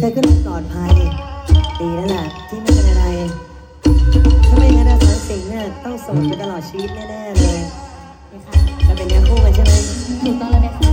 เธอก็ต้องปลอดภัย ดีแล้วละที่ไม่เป็นอะไร ถ้าไม่งั้นอาสาสิงห์น่ยต้องโสดไปตลอดชีวิตแน่ๆเลยนะคะเราเป็นเนื้อคู่กันใช่ไหมถูกต้องแล้วไหคะ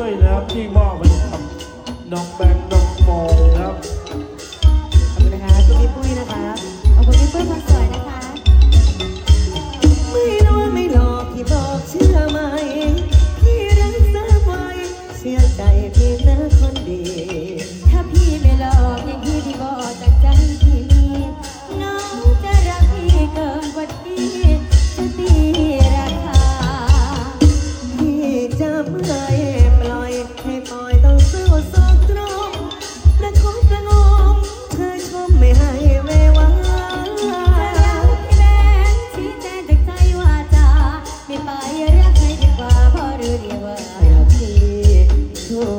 ด้วยนะครับที่มอบมาทำน้องแบงค์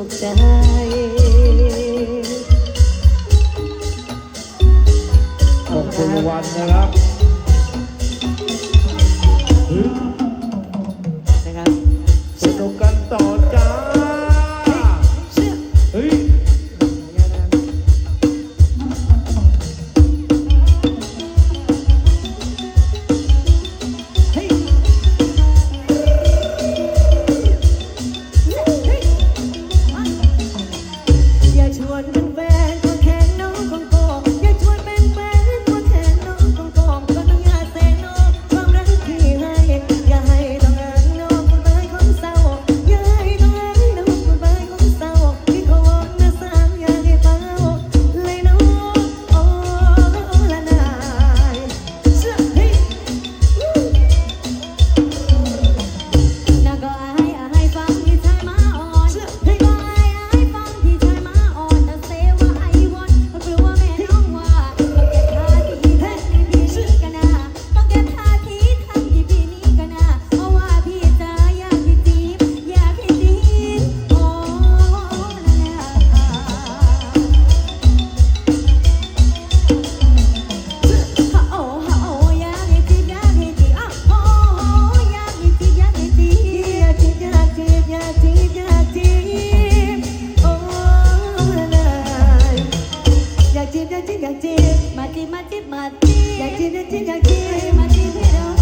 กใจ ขอบคุณวันนะครับ Mati, mati, mati, mati, mati, mati, mati, mati, mati, mati, mati, mati,